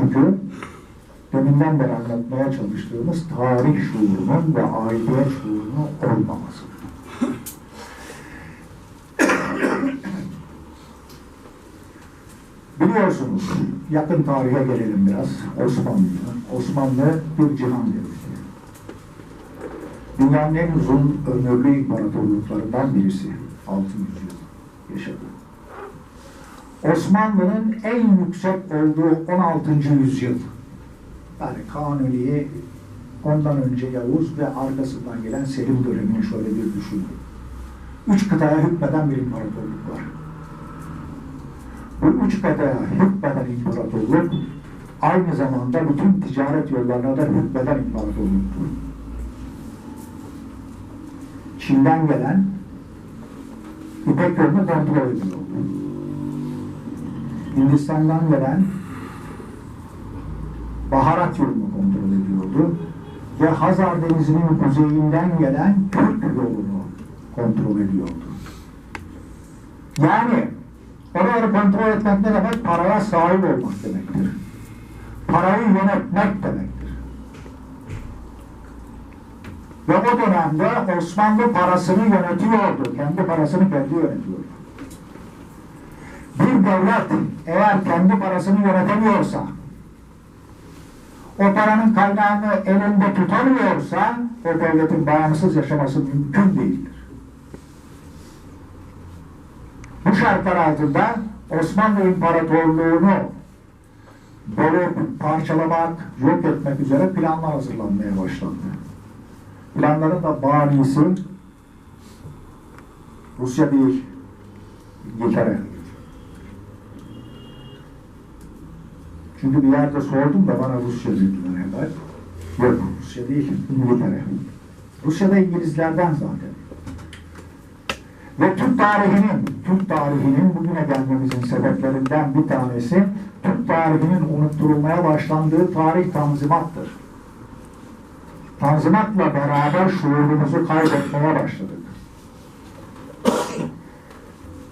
Çünkü deminden beri anlatmaya çalıştığımız tarih şuurunun ve aidiyet şuurunun olmaması. Biliyorsunuz, yakın tarihe gelelim biraz, Osmanlı'ya. Osmanlı bir cihan devleti. Dünyanın en uzun ömürlü imparatorluklarından birisi. 600 yıl yaşadı. Osmanlı'nın en yüksek olduğu 16. yüzyıl. Yani Kanuni'yi ondan önce Yavuz ve arkasından gelen Selim dönemini şöyle bir düşünün. Üç kıtaya hükmeden bir imparatorluk var. Bu üç kıtaya hükmeden imparatorluk aynı zamanda bütün ticaret yollarına da hükmeden imparatorluktur. Çin'den gelen İpek yolunu kontrol ediyor. Hindistan'dan gelen baharat yolunu kontrol ediyordu. Ve Hazar Denizi'nin kuzeyinden gelen Türk yolunu kontrol ediyordu. Yani oraları kontrol etmek ne demek? Paraya sahip olmak demektir. Parayı yönetmek demektir. Ve o dönemde Osmanlı parasını yönetiyordu. Kendi parasını kendi yönetiyordu. Bir devlet eğer kendi parasını yönetemiyorsa, o paranın kaynağını elinde tutamıyorsa, o devletin bağımsız yaşaması mümkün değildir. Bu şartlar altında Osmanlı İmparatorluğu'nu bölüp, parçalamak, yok etmek üzere planlar hazırlanmaya başlandı. Planların da banisi Rusya değil, İngiltere. Çünkü bir yerde sordum da bana Rusya dediler hemen. Yok, Rusya değil, İngiltere. Rusya da İngilizlerden zaten. Ve Türk tarihinin, Türk tarihinin bugüne gelmemizin sebeplerinden bir tanesi Türk tarihinin unutturulmaya başlandığı tarih tanzimattır. Tanzimatla beraber şuurumuzu kaybetmeye başladık.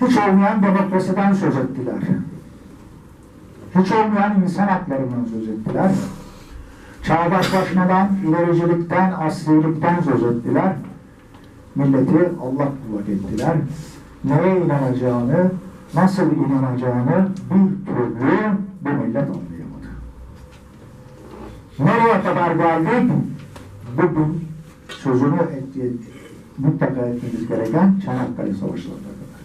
Hiç olmayan demokrasiden söz ettiler. Hiç olmayan insan haklarından söz ettiler. Çağdaşlaşmadan, ilericilikten, asrilikten söz ettiler. Milleti Allah kullak ettiler. Neye inanacağını, nasıl inanacağını bir türlü bu millet anlayamadı. Nereye kadar geldik? Bugün sözünü et, mutlaka etmemiz gereken Çanakkale Savaşları'na kadar.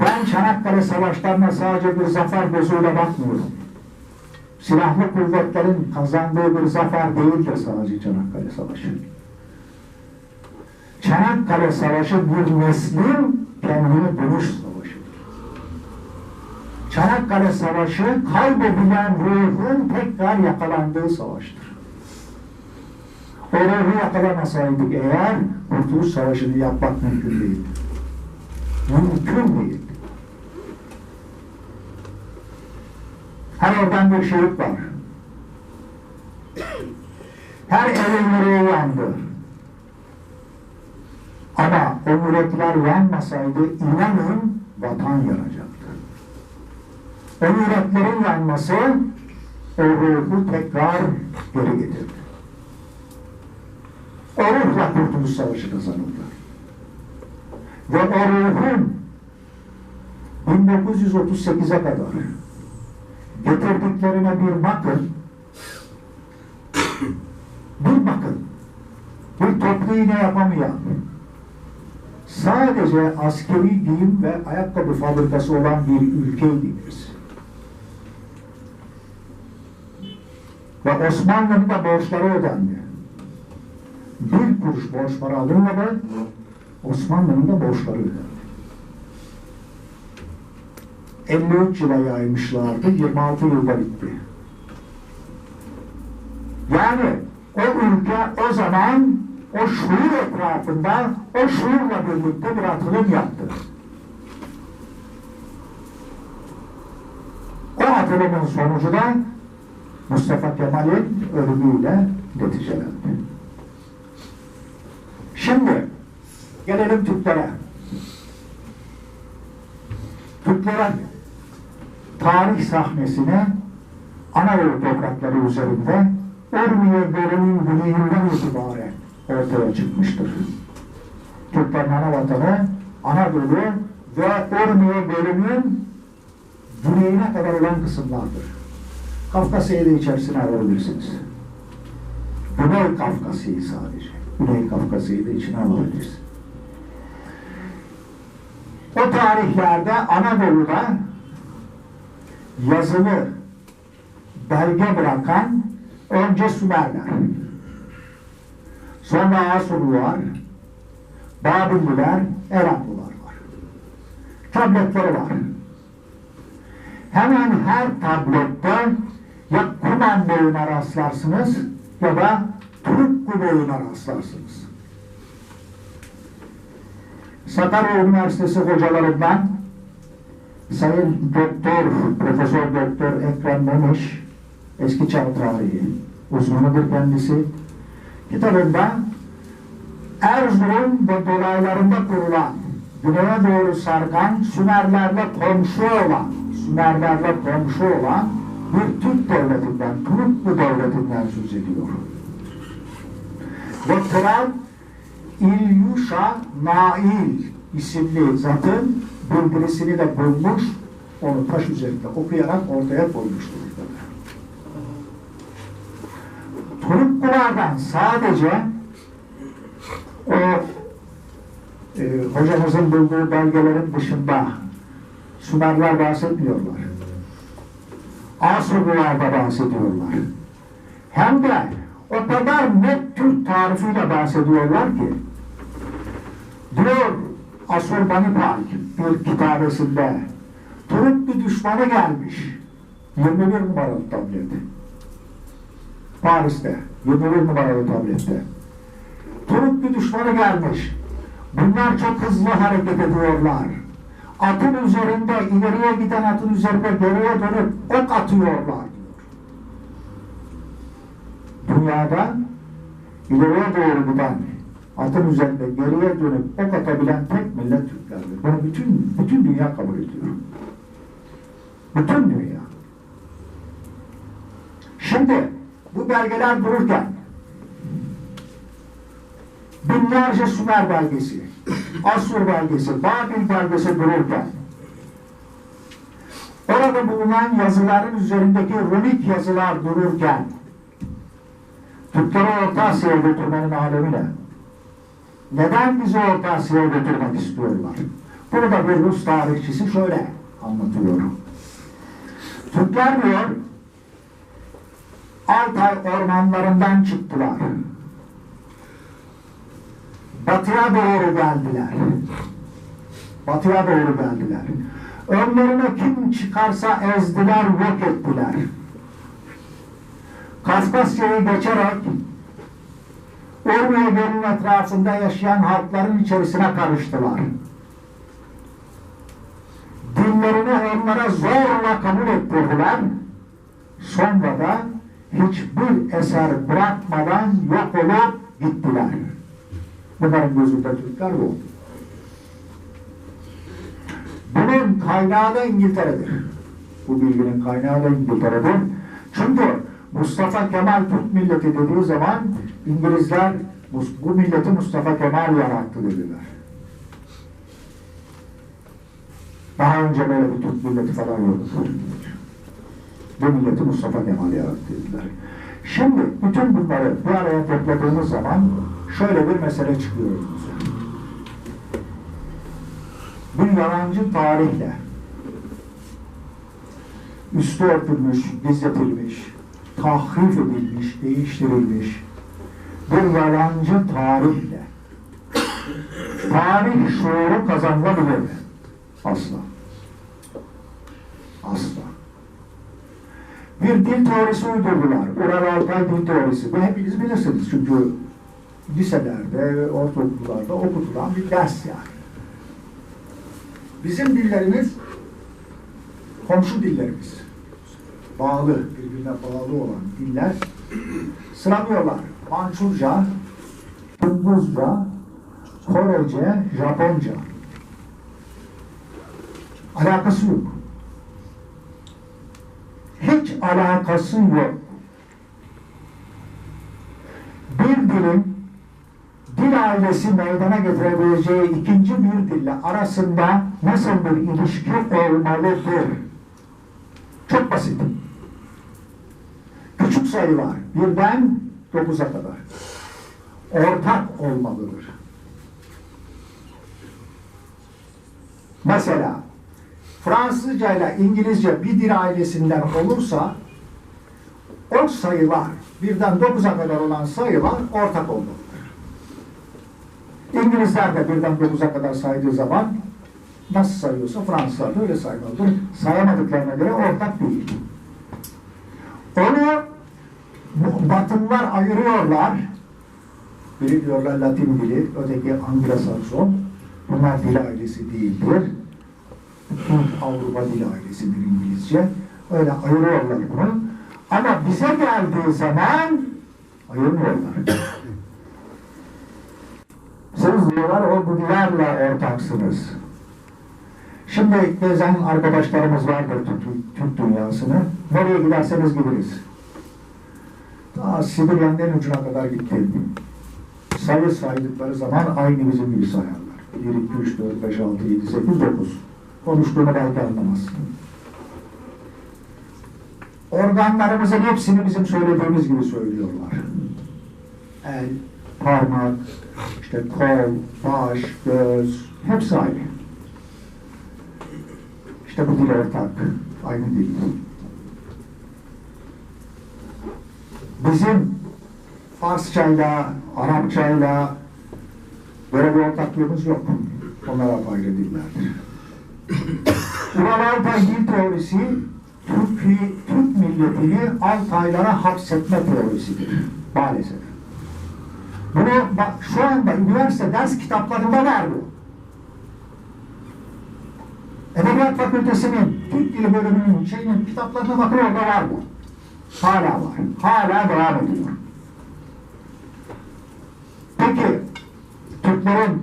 Ben Çanakkale Savaşları'na sadece bir zafer gözüyle bakmıyorum. Silahlı kuvvetlerin kazandığı bir zafer değildir sadece Çanakkale Savaşı. Çanakkale Savaşı bir neslin kendini buluş savaşıdır. Çanakkale Savaşı kaybedilen ruhun tekrar yakalandığı savaştır. O ruhu yakalamasaydık eğer Kurtuluş Savaşı'nı yapmak mümkün değildi. Mümkün değil. Her evden bir şehit var. Her evin yüreği yandı. Ama o yürekler yanmasaydı inanın vatan yanacaktı. O yüreklerin yanması o ruhu tekrar geri getirdi. O ruhla Kurtuluş Savaşı kazanıldı. Ve o ruhun 1938'e kadar getirdiklerine bir bakın. Bir bakın. Bir toplu iğne yapamayan, sadece askeri giyim ve ayakkabı fabrikası olan bir ülkeydik biz. Ve Osmanlı'nın da borçları ödendi. Bir kuruş borç para alınmadı, Osmanlı'nın da borçları ödendi. 53 yıla yaymışlardı, 26 yılda bitti. Yani o ülke o zaman o şuur etrafında o şuurla birlikte bir atılım yaptı. O atılımın sonucu da Mustafa Kemal'in ölümüyle neticelendi. Şimdi gelelim Türklere. Türklere tarih sahnesine Anadolu toprakları üzerinde Urmiye Gölü'nün güneyinden itibaren ortaya çıkmıştır. Türklerin ana vatanı Anadolu ve Urmiye Gölü'nün güneyine kadar olan kısımlardır. Kafkasya'yı da içerisine alabilirsiniz. Güney Kafkasya'yı sadece. Güney Kafkasya'yı da içine alabilirsiniz. O tarihlerde Anadolu'da yazılı belge bırakan önce Sümerler, sonra Asurlular, Babilliler, Elamlılar var. Tabletleri var. Hemen her tablette ya Kuman boyuna rastlarsınız ya da Turuklu boyuna rastlarsınız. Sakarya Üniversitesi hocalarından Sayın Doktor, Profesör Doktor Ekrem Memiş, eski çağ tarihi uzmanıdır kendisi. Kitabında Erzurum ve dolaylarında kurulan, güneye doğru sarkan, Sümerlerle komşu olan, Sümerlerle komşu olan bir Türk devletinden, Turuklu devletinden söz ediyor. Ve Kral İlyuşa Nail isimli zatın bildirisini de bulmuş, onu taş üzerinde okuyarak ortaya koymuştur. Turuklulardan sadece o e, hocamızın bulduğu belgelerin dışında Sümerler bahsetmiyorlar. Asurlular bahsediyorlar. Hem de o kadar net Türk tarifiyle bahsediyorlar ki diyor Asur Banipal bir kitabesinde Turuklu düşmanı gelmiş. 21 numaralı tableti Paris'te 21 numaralı tablette. Turuklu düşmanı gelmiş. Bunlar çok hızlı hareket ediyorlar. Atın üzerinde ileriye giden atın üzerinde geriye dönüp ok atıyorlar diyor. Dünyada ileriye doğru giden atın üzerinde geriye dönüp ok atabilen tek millet Türklerdir. Bunu bütün, bütün dünya kabul ediyor. Bütün dünya. Şimdi bu belgeler dururken binlerce Sümer belgesi, Asur belgesi, Babil belgesi dururken orada bulunan yazıların üzerindeki runik yazılar dururken Türkleri Orta Asya'ya götürmenin alemi ne? Neden bizi Orta Asya'ya götürmek istiyorlar? Bunu da bir Rus tarihçisi şöyle anlatıyor. Türkler diyor, Altay ormanlarından çıktılar. Batıya doğru geldiler. Batıya doğru geldiler. Önlerine kim çıkarsa ezdiler, yok ettiler. Kafkasya'yı geçerek Urmiye Gölü'nün etrafında yaşayan halkların içerisine karıştılar. Dinlerini onlara zorla kabul ettirdiler. Sonra da hiçbir eser bırakmadan yok olup gittiler. Bunların gözünde Türkler bu. Bunun kaynağı da İngiltere'dir. Bu bilginin kaynağı da İngiltere'dir. Çünkü Mustafa Kemal Türk milleti dediği zaman İngilizler bu, bu milleti Mustafa Kemal yarattı dediler. Daha önce böyle bir Türk milleti falan yoktu. Bu milleti Mustafa Kemal yarattı dediler. Şimdi bütün bunları bir araya topladığımız zaman şöyle bir mesele çıkıyor önümüze. Bir yalancı tarihle üstü örtülmüş, gizletilmiş, tahrif edilmiş, değiştirilmiş bir yalancı tarihle tarih şuuru kazanılabilir mi? Asla. Asla. Bir dil teorisi uydurdular. Ural Altay dil teorisi. Bu hepiniz bilirsiniz çünkü liselerde, ortaokullarda okutulan bir ders yani. Bizim dillerimiz komşu dillerimiz. Bağlı, birbirine bağlı olan diller sıramıyorlar. Mançurca, Kırgızca, Korece, Japonca. Alakası yok. alakası yok. Bir dilin dil ailesi meydana getirebileceği ikinci bir dille arasında nasıl bir ilişki olmalıdır? Çok basit. Küçük sayılar birden dokuza kadar ortak olmalıdır. Mesela Fransızca ile İngilizce bir dil ailesinden olursa o sayılar birden dokuza kadar olan sayılar ortak olmalıdır. İngilizler de birden dokuza kadar saydığı zaman nasıl sayıyorsa Fransızlar da öyle saymalıdır. Sayamadıklarına göre ortak değil. Onu bu Batılılar ayırıyorlar. Biri diyorlar Latin dili, öteki Anglo-Sakson. Bunlar dil ailesi değildir. Türk Avrupa dil ailesidir İngilizce. Öyle ayırıyorlar bunu. Ama bize geldiği zaman ayırmıyorlar. Siz diyorlar o dullarla ortaksınız. Şimdi gezen arkadaşlarımız vardır Türk, Türk dünyasını. Nereye giderseniz gideriz. Daha Sibirya'nın ucuna kadar gittim. Sayı saydıkları zaman aynı bizim gibi sayarlar. 1, 2, 3, 4, 5, 6, 7, 8, 9. Konuştuğunu belki anlamazsın. Organlarımızın hepsini bizim söylediğimiz gibi söylüyorlar. El, parmak, işte kol, baş, göz, hepsi aynı. İşte bu dil ortak, aynı dil. Bizim Farsçayla, Arapçayla böyle bir ortaklığımız yok. Onlar apayrı dillerdir. Buralarda dil teorisi Türk, Türk milletini Altaylara hapsetme teorisidir. Maalesef. Bunu bak, şu anda üniversite ders kitaplarında var bu. Edebiyat Fakültesi'nin Türk Dili bölümünün şeyinin kitaplarına bakın orada var bu. Hala var. Hala devam ediyor. Peki Türklerin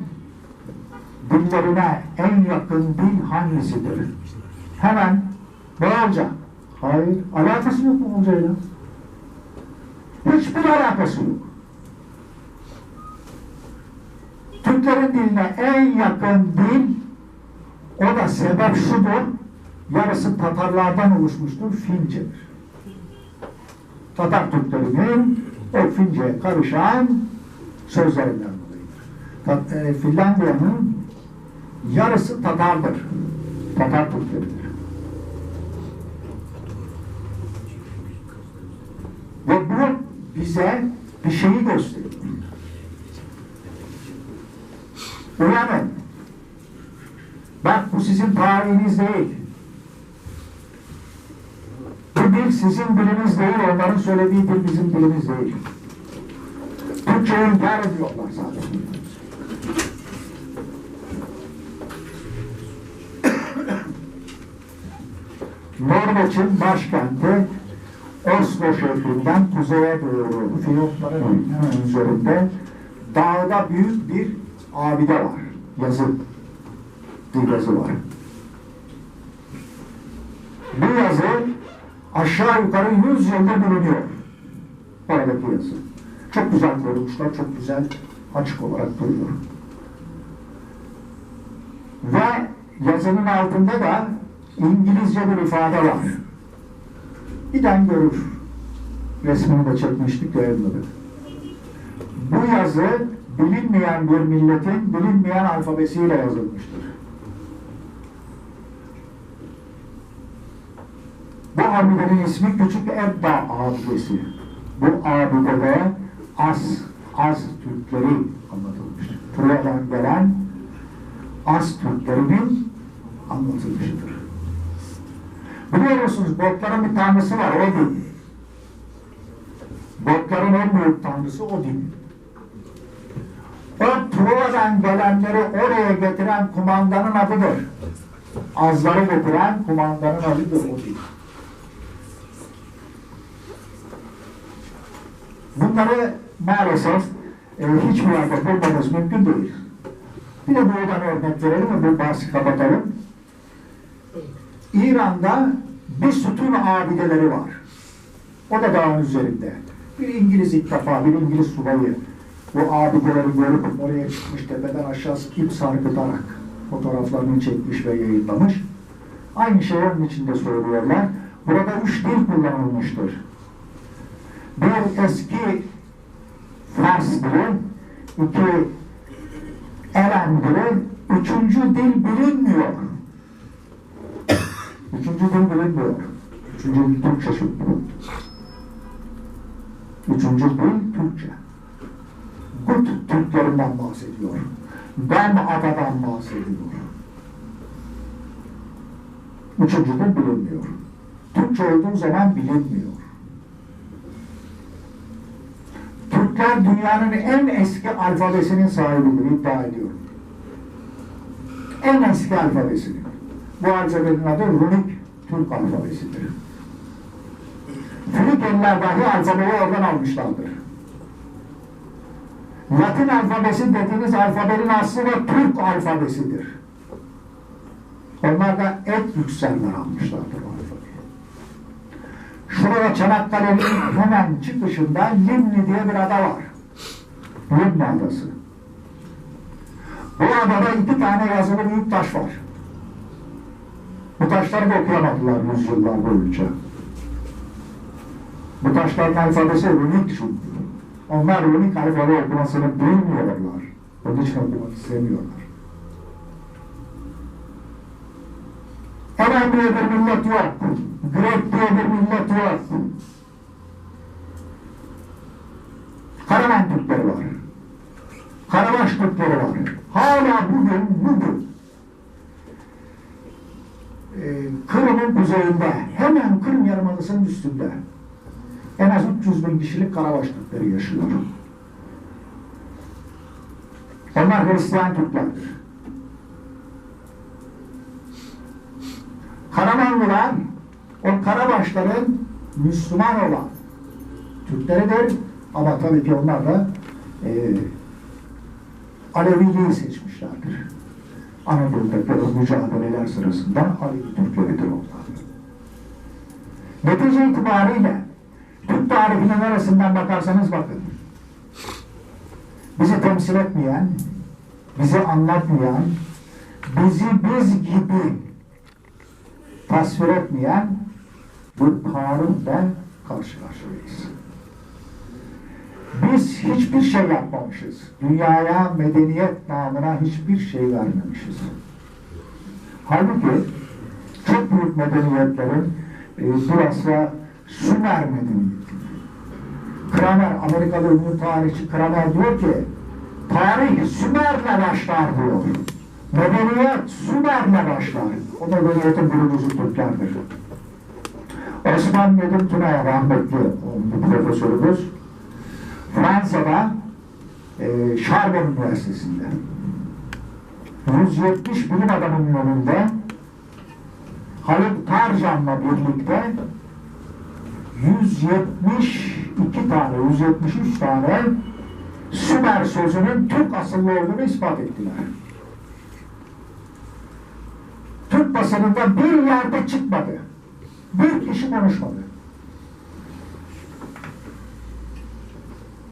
dillerine en yakın dil hangisidir? Hemen Moğolca. Hayır. Alakası yok Moğolcayla. Hiçbir alakası yok. Türklerin diline en yakın dil o da sebep şudur. Yarısı Tatarlardan oluşmuştur. Fincedir. Tatar Türklerinin Fince'ye karışan sözlerinden dolayıdır. E, Finlandiya'nın yarısı Tatar'dır. Tatar Türkleridir. Ve bu bize bir şeyi gösteriyor. Uyanın. Bak bu sizin tarihiniz değil. Bu dil sizin diliniz değil, onların söylediği dil bizim dilimiz değil. Türkçeyi inkar ediyorlar zaten. Norveç'in başkenti Oslo şehrinden kuzeye doğru Fiyotların hemen üzerinde dağda büyük bir abide var. Yazı. Bir yazı var. Bu yazı aşağı yukarı 100 yıldır bulunuyor. Oradaki yazı. Çok güzel korumuşlar, çok güzel açık olarak duruyor. Ve yazının altında da İngilizce bir ifade var. Giden görür. Resmini de çekmiştik, yayınladık. Bu yazı bilinmeyen bir milletin bilinmeyen alfabesiyle yazılmıştır. Bu abidenin ismi Küçük Ebba abidesi. Bu abidede Az, Az Türkleri anlatılmıştır. Troya'dan gelen Az Türklerinin anlatılmıştır. Biliyor musunuz botların bir tanrısı var Odin. Botların en büyük tanrısı Odin. O Truva'dan gelenleri oraya getiren kumandanın adıdır. Azları getiren kumandanın adıdır Odin. Bunları maalesef e, hiçbir yerde bulmamız mümkün değil. Bir de buradan örnek verelim ve bu bahsi kapatalım. İran'da bir sütun abideleri var. O da dağın üzerinde. Bir İngiliz ilk defa, bir İngiliz subayı bu abideleri görüp oraya çıkmış tepeden aşağı ip sarkıtarak fotoğraflarını çekmiş ve yayınlamış. Aynı şeyi onun içinde söylüyorlar. Burada üç dil kullanılmıştır. Bir eski Fars dili, iki Eren dili, üçüncü dil bilinmiyor. Üçüncü dil bilinmiyor. Üçüncü dil Türkçe çünkü. Üçüncü dil Türkçe. Gut Türklerinden bahsediyor. Ben adadan bahsediyor. Üçüncü dil bilinmiyor. Türkçe olduğu zaman bilinmiyor. Türkler dünyanın en eski alfabesinin sahibidir iddia ediyorum. En eski alfabesinin. Bu alfabenin adı Runik Türk alfabesidir. Frikeliler dahi alfabeyi oradan almışlardır. Latin alfabesi dediğiniz alfabenin aslı da Türk alfabesidir. Onlar da et yükselmen almışlardır o Şurada Çanakkale'nin hemen çıkışında Limni diye bir ada var. Limni adası. Bu adada iki tane yazılı büyük taş var. Bu taşları da okuyamadılar yüzyıllar boyunca. Bu taşların alfabesi runik çünkü. Onlar runik alfabe okumasını bilmiyorlar. Onun için okumak istemiyorlar. Diye bir millet yok. Diye bir millet yok. Karaman Türkleri var. Karabaş Türkleri var. Hala bugün, bugün e, Kırım'ın kuzeyinde, hemen Kırım Yarımadası'nın üstünde en az 300 bin kişilik Karabaş Türkleri yaşıyor. Onlar Hristiyan Türklerdir. Karamanlılar o Karabaşların Müslüman olan Türkleridir ama tabii ki onlar da e, Aleviliği seçmişlerdir. Anadolu'daki o mücadeleler sırasında Alevi Türkleridir onlar. Netice itibariyle Türk tarihinin neresinden bakarsanız bakın. Bizi temsil etmeyen, bizi anlatmayan, bizi biz gibi tasvir etmeyen bir tarihle karşı karşıyayız. Biz hiçbir şey yapmamışız. Dünyaya medeniyet namına hiçbir şey vermemişiz. Halbuki çok büyük medeniyetlerin e, bilhassa Sümer medeniyeti. Kramer, Amerikalı ünlü tarihçi Kramer diyor ki tarih Sümer'le başlar diyor. Medeniyet Sümer'le başlar. O da medeniyetin kurucusu Türklerdir. Osman Nedim Tuna'ya rahmetli oldu profesörümüz. Fransa'da e, Charbon Üniversitesi'nde 170 bilim adamının önünde Haluk Tarcan'la birlikte 172 tane, 173 tane Sümer sözünün Türk asıllı olduğunu ispat ettiler. Türk basınında bir yerde çıkmadı. büyük işi konuşmadı.